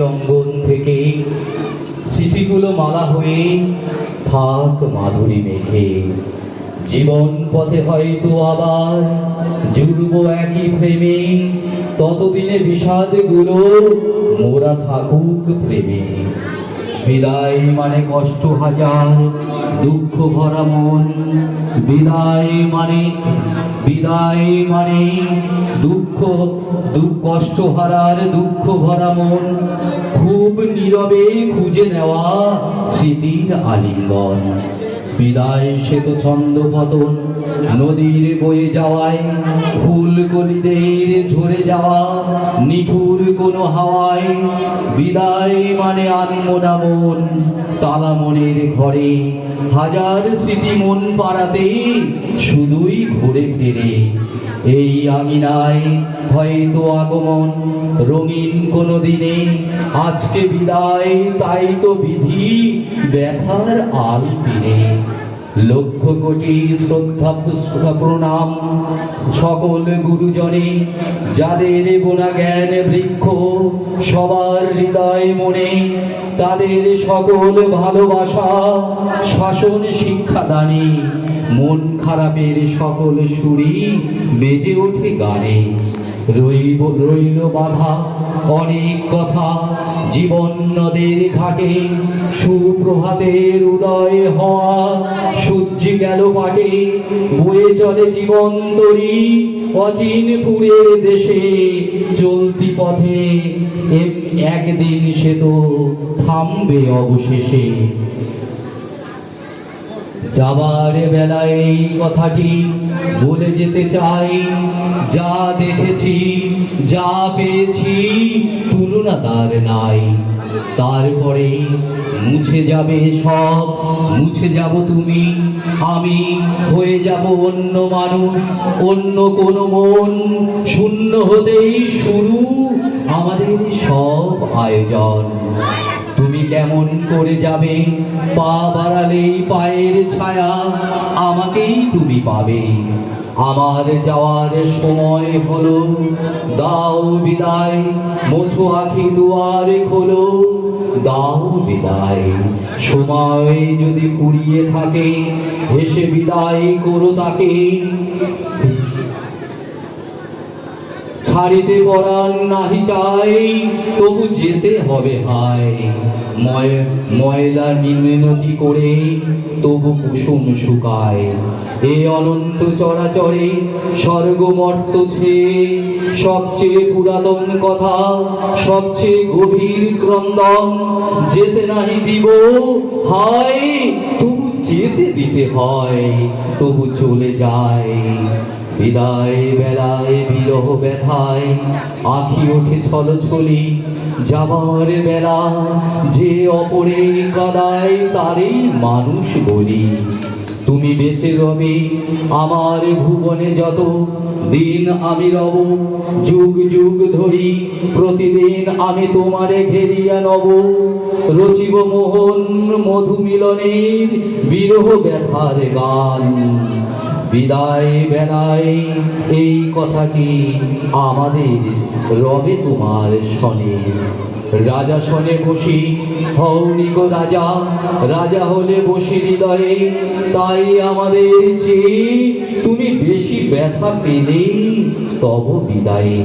অঙ্গন থেকে স্মৃতিগুলো মালা হয়ে থাক মাধুরী মেঘে। জীবন পথে হয়তো আবার জুড়ব একই প্রেমে, ততদিনে বিষাদগুলো মোরা থাকুক প্রেমে। বিদায় মানে কষ্ট হাজার, দুঃখ ভরা মন, বিদায় মানে বিদায় মানে দুঃখ কষ্ট হারার দুঃখ ভরা মন। খুব নীরবে খুঁজে নেওয়া স্মৃতির আলিঙ্গন। বিদায় সে তো ছন্দ পতন, নদীর বয়ে যাওয়ায়, ফুল কলিদের ঝরে যাওয়া, নিঠুর কোনো হাওয়ায়। বিদায় মানে আনমোনা মন, তালা মনের ঘরে হাজার স্মৃতি মন পাড়াতেই শুধুই ঘুরে ফিরে। এই আঙিনায় হয়তো আগমন রঙিন কোনো দিনে আজকে বিদায়, তাই তো বিধি ব্যথার আল পিনে লক্ষ কোটি শ্রদ্ধা পুষ্পা প্রণাম সকল গুরুজনে, যাদের বোনা জ্ঞান বৃক্ষ সবার হৃদয় মনে, তাদের সকল ভালোবাসা, শাসন শিক্ষাদানে মন খারাপের সকল সুরি বেজে ওঠে গানে। রইব, রইল বাধা, অনেক কথা। জীবন নদের ঘাটে, সুপ্রভাতের উদয় হওয়া। সূর্য গেল পাটে বয়ে চলে জীবন তরি। অচিনপুরের দেশে চলতি পথে একদিন সে তো থামবে অবশেষে। যাবার বেলায় এই কথাটি বলে যেতে চাই। যা দেখেছি, যা পেয়েছি, তুলনা তার নাই। তারপরে মুছে যাবে সব, মুছে যাব তুমি। আমি হয়ে যাব অন্য মানুষ, অন্য কোনো মন। শূন্য হতেই শুরু আমাদের সব আয়োজন। তুমি কেমন করে যাবে? পা বাড়ালেই পায়ের আমাকেই তুমি পাবে। আমার যাওয়ার সময় হলো, দাও বিদায়, মোছো আখি দুয়ারে খোলো, দাও বিদায়। সময় যদি ফুরিয়ে থাকে, হেসে বিদায় করো তাকে। ছাড়িতে পরাণ নাহি চাই, তবু যেতে হবে হায়। ময়লা নিম্নতি করে তবু কুসুম শুকায়। এ অনন্ত চরাচরে স্বর্গমর্ত ছেয়ে সবচেয়ে পুরাতন কথা, সবচেয়ে গভীর ক্রন্দন, যেতে নাহি দিব, হায়, তবু যেতে দিতে হয়, তবু চলে যায়। বিদায় বেলায় বিরহ ব্যথায়, আখি ওঠে ছল ছলি যাবার বেলা যে অপরের কাদায় তারই মানুষ বলি। তুমি বেঁচে রবে আমার ভুবনে যত, দিন আমি রব, যুগ যুগ ধরি, প্রতিদিন আমি তোমারে ঘেরিয়া নব। রচিব মোহন মধু মিলনের বিরহ ব্যথার গান। বিদায় বেলায় এই কথাটি আমাদের রবে তোমার শনে। রাজা শনে বসি হৌনিক রাজা। রাজা হলে বসি হৃদয়ে, তাই আমাদের চেয়ে তুমি বেশি ব্যথা পেলেই তব বিদায়ে।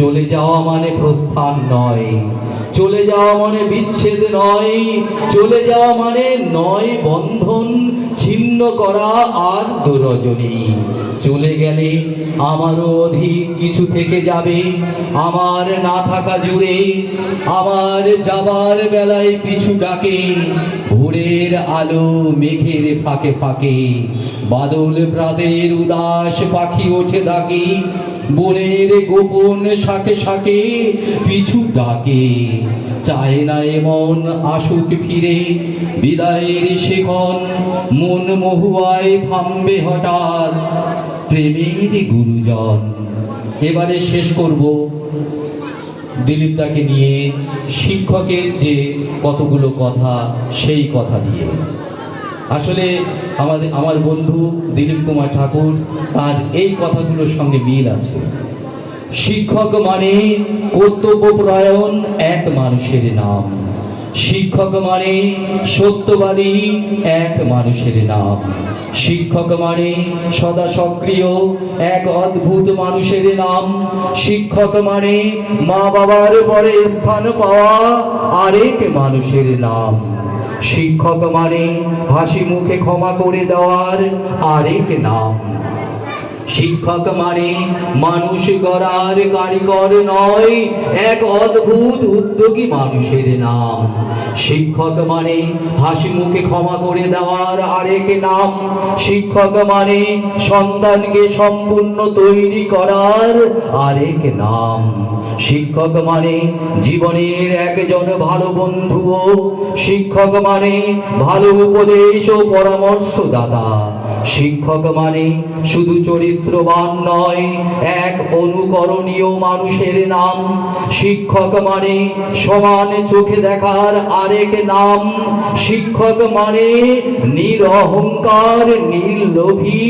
চলে যাওয়া মানে প্রস্থান নয়। চলে যাওয়া মানে বিচ্ছেদ নয়। চলে যাওয়া মানে নয় বন্ধন ছিন্ন করা আর দুরজনী। চলে গেলে আমারও অধিক কিছু থেকে যাবে। আমার না থাকা জুড়ে আমার যাবার বেলায় পিছু ডাকে। ভোরের আলো মেঘের ফাঁকে ফাঁকে। বাদল প্রাতের উদাস পাখি ওঠে ডাকে বনের গোপন শাকে শাকে পিছু ডাকে। চায় না এমন আসুক ফিরে বিদায়ের শেখন মন মহুয়ায় থামবে হঠাৎ প্রেমের গুরুজন। এবারে শেষ করব দিলীপ দাকে নিয়ে শিক্ষকের যে কতগুলো কথা, সেই কথা দিয়ে। আসলে আমাদের, আমার বন্ধু দিলীপ কুমার ঠাকুর, তার এই কথাগুলোর সঙ্গে মিল আছে। শিক্ষক মানে কর্তব্যপরায়ণ এক মানুষের নাম। শিক্ষক মানে সত্যবাদী এক মানুষের নাম। শিক্ষক মানে সদা সক্রিয় এক অদ্ভুত মানুষের নাম। শিক্ষক মানে মা বাবার পরে স্থান পাওয়া আরেক মানুষের নাম। শিক্ষক মানে হাসি মুখে ক্ষমা করে দেওয়ার আরেক নাম। শিক্ষক মানে মানুষ গড়ার কারিগর নয়, এক অদ্ভুত উদ্যোগী মানুষের নাম। শিক্ষক মানে হাসি মুখে ক্ষমা করে দেওয়ার আরেক নাম। শিক্ষক মানে সন্তানকে সম্পূর্ণ তৈরি করার আরেক নাম। শিক্ষক মানে জীবনের একজন ভালো বন্ধুও। শিক্ষক মানে ভালো উপদেশ ও পরামর্শদাতা। শিক্ষক মানে শুধু চরিত্রবান নয়, এক অনুকরণীয় মানুষের নাম। শিক্ষক মানে সমান চোখে দেখার আরেক নাম। শিক্ষক মানে নিরহংকার, নির্লোভী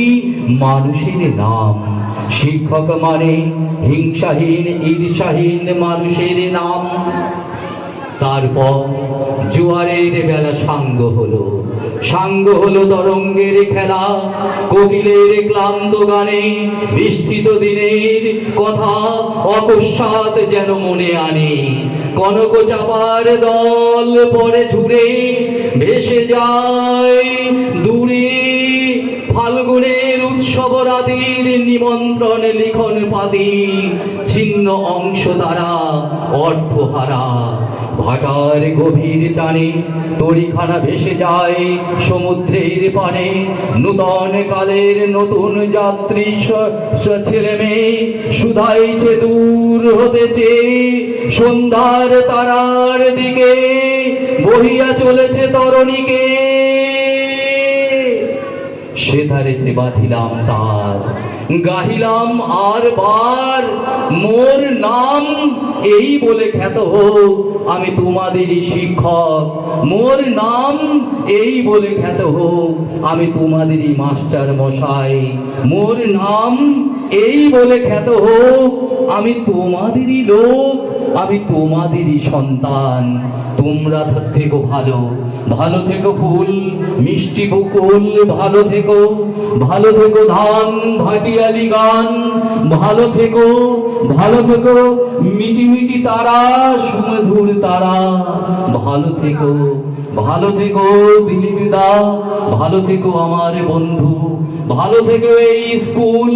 মানুষের নাম। শিক্ষক মানে হিংসাহীন, ঈর্ষাহীন মানুষের নাম। তারপর জোয়ারের বেলা সাঙ্গ হলো। সাঙ্গ হলো তরঙ্গের খেলা। কোকিলের ক্লান্ত গানে বিস্তৃত দিনের কথা অকস্মাৎ যেন মনে আনে। কনক চাপার দল পরে ছুড়ে ভেসে যায় দূরে। ফাল্গুনের উৎসব রাতির নিমন্ত্রণ লিখন পাতি ছিন্ন অংশ দ্বারা অর্থহারা ভাটার গভীর টানে তরিখানা ভেসে যায় সমুদ্রের পানে। নূতন কালের নতুন যাত্রী ছেলে মেয়ে শুধাইছে দূর হতেছে সন্ধ্যার তারার দিকে বহিয়া চলেছে তরণীকে। সে বাঁধিলাম তার। গাহিলাম আর বার, মোর নাম এই বলে খ্যাত হোক, আমি তোমাদেরই শিক্ষক। মোর নাম এই বলে খ্যাত হোক, আমি তোমাদেরই মাস্টার মশাই। মোর নাম এই বলে খ্যাত হোক, আমি তোমাদেরই লোক, আমি তোমাদেরই সন্তান। তোমরা থেকো ভালো ভালো থেকো ফুল, মিষ্টি বকুল, ভালো থেকো ভালো থেকো ধান, ভাটিয়ালি গান, ভালো থেকো ভালো থেকো মিটি মিটি তারা, সুমধুর তারা, ভালো থেকো ভালো থেকো দিলীপদা, ভালো থেকো আমার বন্ধু, ভালো থেকো এই স্কুল,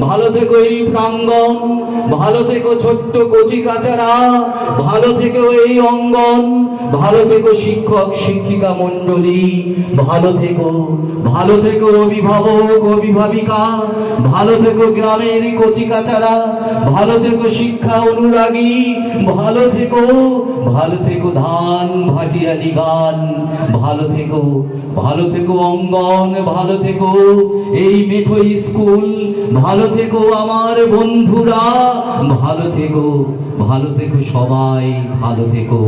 ভালো থেকো এই প্রাঙ্গণ ভালো থেকো ছোট্ট কচি কাচারা, ভালো থেকো এই অঙ্গন, ভালো থেকো শিক্ষক, শিক্ষিকা মণ্ডলী, ভালো থেকো ভালো থেকো অভিভাবক, অভিভাবিকা, ভালো থেকো গ্রামের কচি কাচারা, ভালো থেকো শিক্ষা অনুরাগী, ভালো থেকো ভালো থেকো ধান, ভাটিয়ালি গান, ভালো থেকো ভালো থেকো অঙ্গন, ভালো থেকো এই মেঠো স্কুল, ভালো থেকো আমার বন্ধুরা, ভালো থেকো ভালো থেকো সবাই, ভালো থেকো।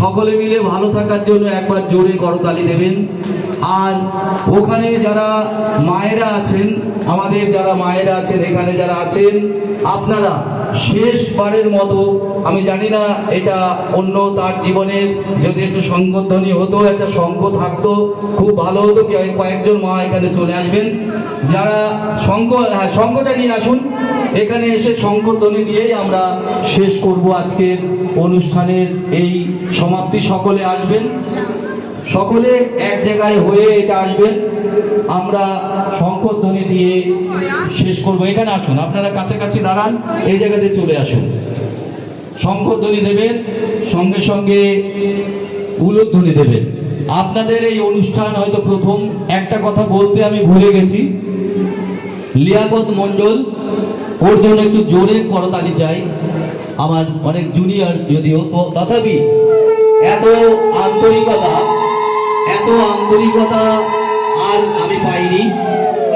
সকলে মিলে ভালো থাকার জন্য একবার জোরে করতালি দেবেন। আর ওখানে যারা মায়েরা আছেন, আমাদের যারা মায়েরা আছেন, এখানে যারা আছেন, আপনারা শেষবারের মতো, আমি জানি না এটা অন্য তার জীবনের যদি একটু সংগধ্বনি হতো, একটা সঙ্গ থাকতো, খুব ভালো হতো কয়েকজন মা এখানে চলে আসবেন। যারা সঙ্গ হ্যাঁ সঙ্গটা নিয়ে আসুন। এখানে এসে শঙ্করধ্বনি দিয়েই আমরা শেষ করব আজকের অনুষ্ঠানের এই সমাপ্তি। সকলে আসবেন। সকলে এক জায়গায় হয়ে এটা আসবেন। আমরা শঙ্করধ্বনি দিয়ে শেষ করব। এখানে আসুন, আপনারা কাছাকাছি দাঁড়ান, এই জায়গাতে চলে আসুন। শঙ্করধ্বনি দেবেন, সঙ্গে সঙ্গে উলুধ্বনি দেবেন। আপনাদের এই অনুষ্ঠান হয়তো প্রথম, একটা কথা বলতে আমি ভুলে গেছি। লিয়াকত মন্ডল ওর জন্য একটু জোরে করতালি চাই। আমার অনেক জুনিয়র যদিও তথাপি এত আন্তরিকতা এত আন্তরিকতা আর আমি পাইনি।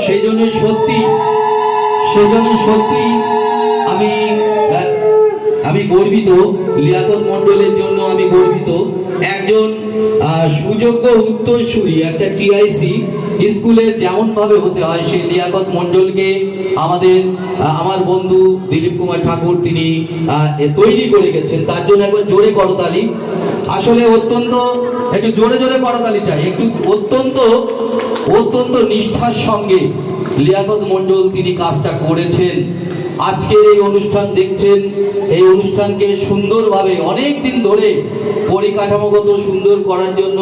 সেই জন্য সত্যি সেই জন্য সত্যি আমি আমি গর্বিত। লিয়াকত মন্ডলের জন্য আমি গর্বিত। একজন সুযোগ্য উত্তরসূরি, একটা টিআইসি স্কুলের যেমন ভাবে হতে হয়, সেই লিয়াকত মন্ডলকে আমাদের আমার বন্ধু দিলীপ কুমার ঠাকুর তিনি তৈরি করে গেছেন। তার জন্য একবার জোরে করতালি আসলে অত্যন্ত একটু জোরে জোরে করতালি চাই, একটু অত্যন্ত অত্যন্ত নিষ্ঠার সঙ্গে লিয়াকত মন্ডল তিনি কাজটা করেছেন। আজকের এই অনুষ্ঠান দেখছেন, এই অনুষ্ঠানকে সুন্দরভাবে অনেক দিন ধরে পরিকাঠামোগত সুন্দর করার জন্য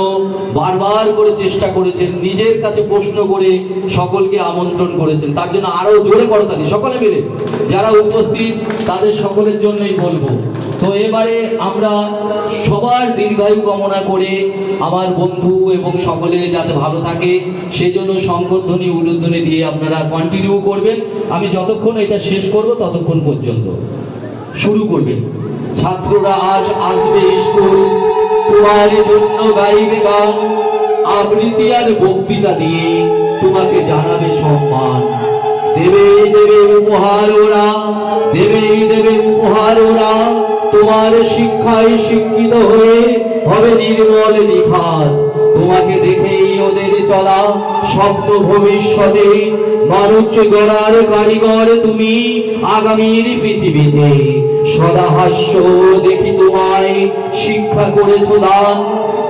বারবার করে চেষ্টা করেছেন, নিজের কাছে প্রশ্ন করে সকলকে আমন্ত্রণ করেছেন। তার জন্য আরও জোরে করতালি, সকলে মিলে। যারা উপস্থিত, তাদের সকলের জন্যই বলব। তো এবারে আমরা সবার দীর্ঘায়ু কামনা করে আমার বন্ধু এবং সকলে যাতে ভালো থাকে, সেজন্য শঙ্করধ্বনি উলুধ্বনি দিয়ে আপনারা কন্টিনিউ করবেন। আমি যতক্ষণ এটা শেষ করব ততক্ষণ পর্যন্ত শুরু করবেন। ছাত্ররা আজ আসবে স্কুল, তোমার জন্য গাইবে গান, আবৃত্তি আর বক্তৃতা দিয়ে তোমাকে জানাবে সম্মান। দেবে দেবে উপহার ওরা দেবেই দেবে উপহার ওরা। তোমার শিক্ষায় শিক্ষিত হয়ে হবে নির্মল নিখাত। তোমাকে দেখেই ওদের চলা স্বপ্ন ভবিষ্যতে। মানুষ গড়ার কারিগর তুমি আগামীর পৃথিবীতে। সদা হাস্য দেখি তোমায় শিক্ষা করেছ দান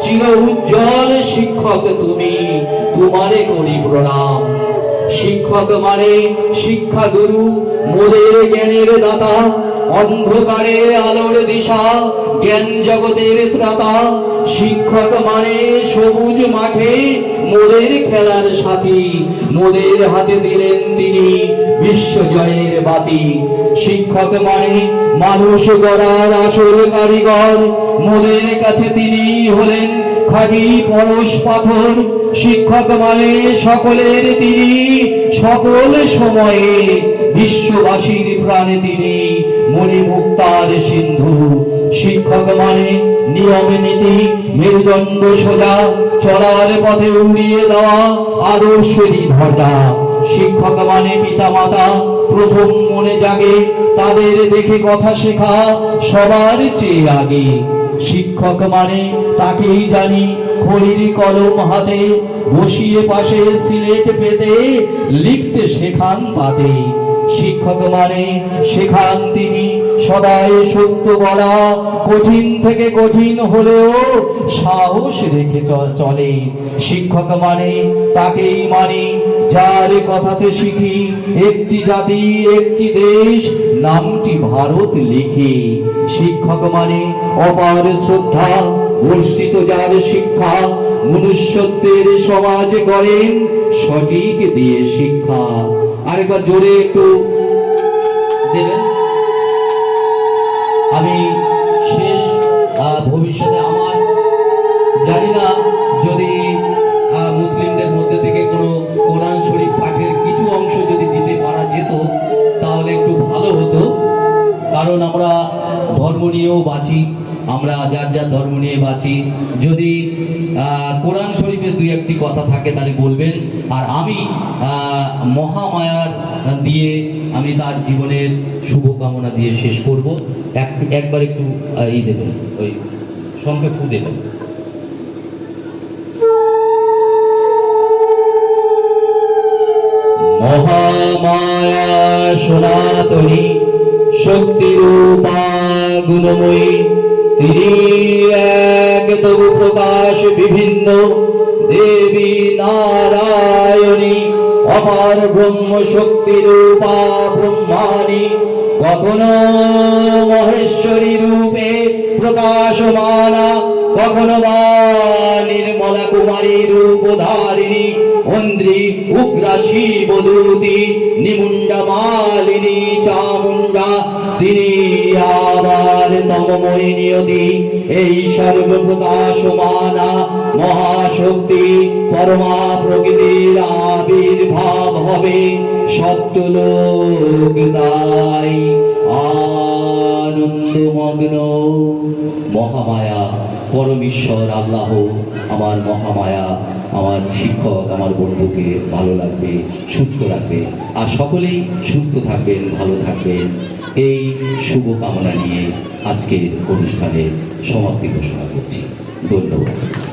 চির উজ্জ্বল শিক্ষক তুমি। তোমারে করি প্রণাম। শিক্ষক মানে শিক্ষা গুরু মোদের জ্ঞানের দাতা, অন্ধকারে আলোর দিশা, জ্ঞান জগতের ত্রাতা। শিক্ষক মানে সবুজ মাঠে মোদের খেলার সাথী, মোদের হাতে দিলেন তিনি বিশ্ব জয়ের বাতি। শিক্ষক মানে মানুষ গড়ার আসল কারিগর, মোদের কাছে তিনি হলেন খাঁটি পরশ পাথর। শিক্ষক মানে সকলের তিনি। সকল সময়ে বিশ্ববাসীর প্রাণে তিনি। মণিমুক্তার সিন্ধু। শিক্ষক মানে নিয়ম, নীতি, মেরুদণ্ড সোজা, চলার পথে উড়িয়ে দেওয়া আদর্শেরই ধটা শিক্ষক মানে পিতা মাতা প্রথম মনে জাগে, তাদের দেখে কথা শেখা, সবার চেয়ে আগে। শিক্ষক মানে তাকেই জানি খড়ির কলম হাতে বসিয়ে পাশে সিলেট পেতে লিখতে শেখান তাতে। শিক্ষক মানে শেখান তিনি, সদাই সত্য বলা। কঠিন থেকে কঠিন হলেও সাহস রেখে চলে। শিক্ষক মানে তাকেই মানি যার কথাতে শিখি। একটি জাতি, একটি দেশ, নামটি ভারত লিখি। শিক্ষক মানে অপার শ্রদ্ধা। বর্ষিত যার শিক্ষা মনুষ্যত্বের সমাজ করেন সঠিক দিয়ে শিক্ষা। আরেকবার জোরে একটু দেবেন। আমি শেষ ভবিষ্যতে আমার, জানি না যদি মুসলিমদের মধ্যে থেকে কোনো কোরআন শরীফ পাঠের কিছু অংশ যদি দিতে পারা যেত, তাহলে একটু ভালো হতো। কারণ আমরা ধর্ম নিয়েও বাঁচি। আমরা যার যার ধর্ম নিয়ে বাঁচি। যদি কোরআন শরীফের দুই একটি কথা থাকে, তাহলে বলবেন, আর আমি মহামায়ার দিয়ে আমি তার জীবনের শুভকামনা দিয়ে শেষ করব। এক, একবার একটু ই দেবেন, ওই ফু দেবেন। মহামায়া সনাতনী, শক্তিরূপা, গুণময়ী এক প্রকাশ বিভিন্ন দেবী নারায়ণী, অপার ব্রহ্ম শক্তি রূপা ব্রহ্মাণী, কখনো মহেশ্বরী রূপে প্রকাশমানা কখনো বা নির্মলা কুমারী রূপধারিণী অন্দ্রি উগ্রা শিবদূতি নিমুণ্ডা মালিনী চামুণ্ডা। তিনি আবার তমময় নিয়তি। এই সর্বপ্রকাশমানা মহাশক্তি পরমা প্রকৃতির আবির্ভাব হবে সপ্তলোক তাই আনন্দমগ্ন মহামায়া। পরমেশ্বর আল্লাহ আমার মহামায়া, আমার শিক্ষক, আমার বন্ধুকে ভালো লাগবে, সুস্থ রাখবে। আর সকলেই সুস্থ থাকবেন, ভালো থাকবেন। এই শুভকামনা নিয়ে আজকের অনুষ্ঠানের সমাপ্তি ঘোষণা করছি। ধন্যবাদ।